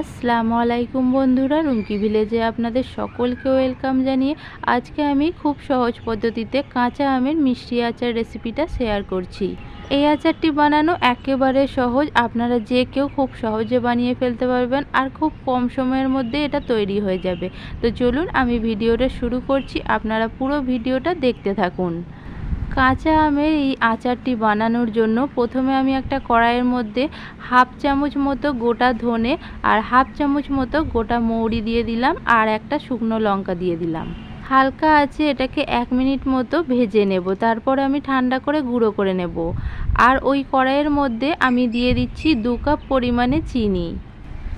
আসসালামু আলাইকুম বন্ধুরা, রুমকি ভিলেজে আপনাদের সকলকে ওয়েলকাম জানিয়ে আজকে আমি খুব সহজ পদ্ধতিতে কাঁচা আমের মিষ্টি আচার রেসিপিটা শেয়ার করছি। এই আচারটি বানানো একেবারে সহজ, আপনারা যে কেউ খুব সহজে বানিয়ে ফেলতে পারবেন আর খুব কম সময়ের মধ্যে এটা তৈরি হয়ে যাবে। তো চলুন আমি ভিডিওটা শুরু করছি, আপনারা পুরো ভিডিওটা দেখতে থাকুন। কাঁচা আমের এই আচারটি বানানোর জন্য প্রথমে আমি একটা কড়াইয়ের মধ্যে হাফ চামচ মতো গোটা ধনে আর হাফ চামচ মতো গোটা মৌরি দিয়ে দিলাম আর একটা শুকনো লঙ্কা দিয়ে দিলাম। হালকা আছে এটাকে এক মিনিট মতো ভেজে নেব, তারপর আমি ঠান্ডা করে গুঁড়ো করে নেব। আর ওই কড়াইয়ের মধ্যে আমি দিয়ে দিচ্ছি দু কাপ পরিমাণে চিনি।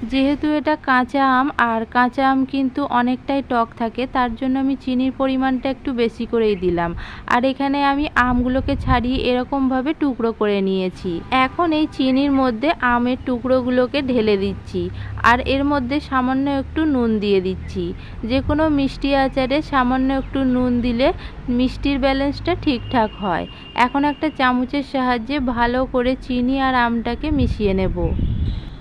যেহেতু এটা কাঁচা আম, আর কাঁচা আম কিন্তু অনেকটাই টক থাকে, তার জন্য আমি চিনির পরিমাণটা একটু বেশি করেই দিলাম। আর এখানে আমি আমগুলোকে ছাড়িয়ে এরকমভাবে টুকরো করে নিয়েছি। এখন এই চিনির মধ্যে আমের টুকরোগুলোকে ঢেলে দিচ্ছি, আর এর মধ্যে সামান্য একটু নুন দিয়ে দিচ্ছি। যে কোনো মিষ্টি আচারে সামান্য একটু নুন দিলে মিষ্টির ব্যালেন্সটা ঠিকঠাক হয়। এখন একটা চামচের সাহায্যে ভালো করে চিনি আর আমটাকে মিশিয়ে নেব।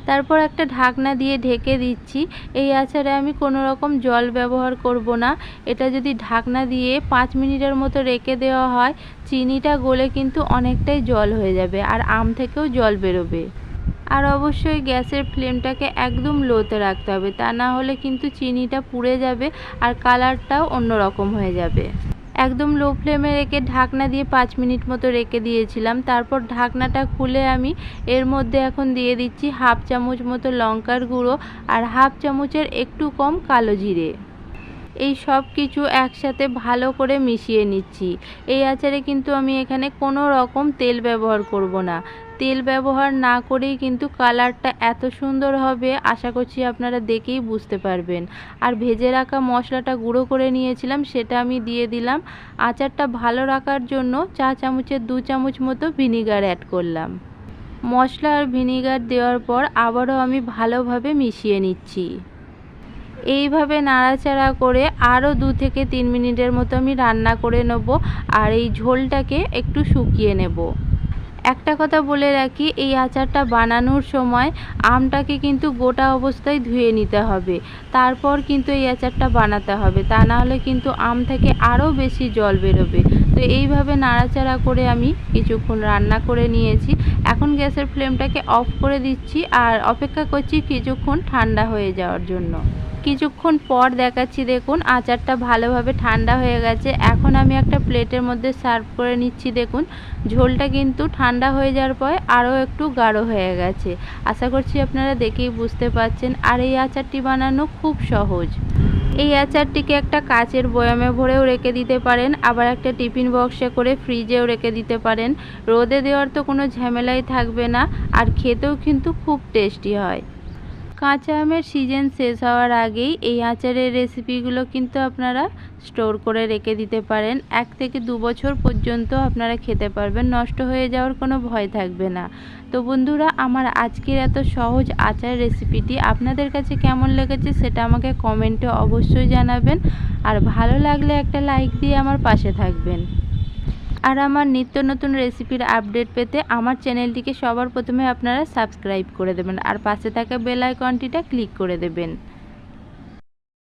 তারপর একটা ঢাকনা দিয়ে ঢেকে দিচ্ছি। এই আচারে আমি কোনো রকম জল ব্যবহার করব না। এটা যদি ঢাকনা দিয়ে পাঁচ মিনিটের মতো রেখে দেওয়া হয়, চিনিটা গলে কিন্তু অনেকটাই জল হয়ে যাবে আর আম থেকেও জল বেরোবে। আর অবশ্যই গ্যাসের ফ্লেমটাকে একদম লোতে রাখতে হবে। তা না হলে কিন্তু চিনিটা পুড়ে যাবে আর কালারটাও অন্যরকম হয়ে যাবে। একদম লো ফ্লেমে রেখে ঢাকনা দিয়ে পাঁচ মিনিট মতো রেখে দিয়েছিলাম। তারপর ঢাকনাটা খুলে আমি এর মধ্যে এখন দিয়ে দিচ্ছি হাফ চামচ মতো লঙ্কার গুঁড়ো আর হাফ চামচের একটু কম কালো জিরে। এই সব কিছু একসাথে ভালো করে মিশিয়ে নিচ্ছি। এই আচারে কিন্তু আমি এখানে কোনো রকম তেল ব্যবহার করব না। তেল ব্যবহার না করেই কিন্তু কালারটা এত সুন্দর হবে, আশা করছি আপনারা দেখেই বুঝতে পারবেন। আর ভেজে রাখা মশলাটা গুঁড়ো করে নিয়েছিলাম, সেটা আমি দিয়ে দিলাম। আচারটা ভালো রাখার জন্য চা চামচের দু চামচ মতো ভিনিগার অ্যাড করলাম। মশলা আর ভিনিগার দেওয়ার পর আবারও আমি ভালোভাবে মিশিয়ে নিচ্ছি। এইভাবে নাড়াচাড়া করে আরও দু থেকে তিন মিনিটের মতো আমি রান্না করে নেব, আর এই ঝোলটাকে একটু শুকিয়ে নেব। একটা কথা বলে রাখি, এই আচারটা বানানোর সময় আমটাকে কিন্তু গোটা অবস্থায় ধুয়ে নিতে হবে। তারপর কিন্তু এই আচারটা বানাতে হবে। তা না হলে কিন্তু আম থেকে আরও বেশি জল বেরোবে। তো এইভাবে নাড়াচাড়া করে আমি কিছুক্ষণ রান্না করে নিয়েছি। এখন গ্যাসের ফ্লেমটাকে অফ করে দিচ্ছি আর অপেক্ষা করছি কিছুক্ষণ ঠান্ডা হয়ে যাওয়ার জন্য। কিছুক্ষণ পর দেখাচ্ছি, দেখুন, আচারটা ভালোভাবে ঠান্ডা হয়ে গেছে। এখন আমি একটা প্লেটের মধ্যে সার্ভ করে নিচ্ছি, দেখুন। ঝোলটা কিন্তু ঠান্ডা হয়ে যাওয়ার পর আরও একটু গাঢ় হয়ে গেছে। আশা করছি আপনারা দেখেই বুঝতে পারছেন। আর এই আচারটি বানানো খুব সহজ। এই আচারটিকে একটা কাচের বয়ামে ভরেও রেখে দিতে পারেন, আবার একটা টিফিন বক্সে করে ফ্রিজেও রেখে দিতে পারেন। রোদে দেওয়ার তো কোনো ঝামেলাই থাকবে না, আর খেতেও কিন্তু খুব টেস্টি হয়। কাঁচা আমের সিজন শেষ হওয়ার আগেই এই আচারের রেসিপিগুলো কিন্তু আপনারা স্টোর করে রেখে দিতে পারেন। এক থেকে দু বছর পর্যন্ত আপনারা খেতে পারবেন, নষ্ট হয়ে যাওয়ার কোনো ভয় থাকবে না। তো বন্ধুরা, আমার আজকের এত সহজ আচার রেসিপিটি আপনাদের কাছে কেমন লেগেছে সেটা আমাকে কমেন্টে অবশ্যই জানাবেন। আর ভালো লাগলে একটা লাইক দিয়ে আমার পাশে থাকবেন। আর আমার নিত্য নতুন রেসিপির আপডেট পেতে আমার চ্যানেলটিকে সবার প্রথমে আপনারা সাবস্ক্রাইব করে দেবেন আর পাশে থাকা বেল আইকনটিটা ক্লিক করে দেবেন।